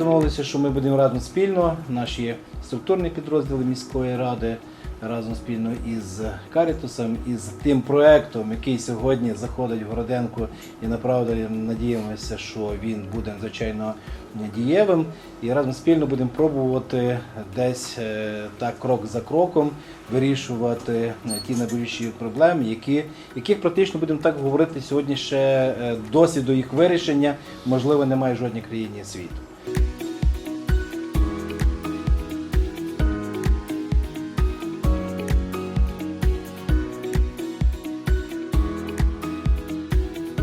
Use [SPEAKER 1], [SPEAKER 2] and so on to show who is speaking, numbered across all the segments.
[SPEAKER 1] домовилися, що ми будемо разом спільно, наші структурні підрозділи міської ради, разом спільно із Карітусом, із тим проектом, який сьогодні заходить в Городенку, і направду надіємося, що він буде звичайно дієвим. І разом спільно будемо пробувати десь е, так крок за кроком вирішувати е, ті найбільші проблеми, які, яких практично будемо так говорити сьогодні ще е, досвіду їх вирішення, можливо, немає в жодній країні світу.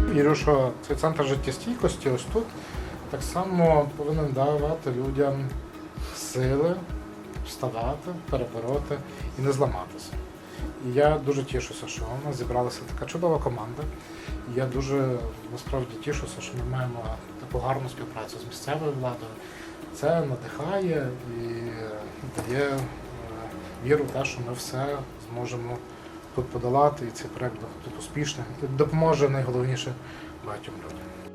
[SPEAKER 2] Вірю, що цей центр життєстійкості ось тут так само повинен давати людям сили вставати, перебороти і не зламатися. І я дуже тішуся, що у нас зібралася така чудова команда. І я дуже насправді тішуся, що ми маємо таку гарну співпрацю з місцевою владою. Це надихає і дає е, віру в те, що ми все зможемо подолати, і цей проект тут успішним. Допоможе найголовніше багатьом людям.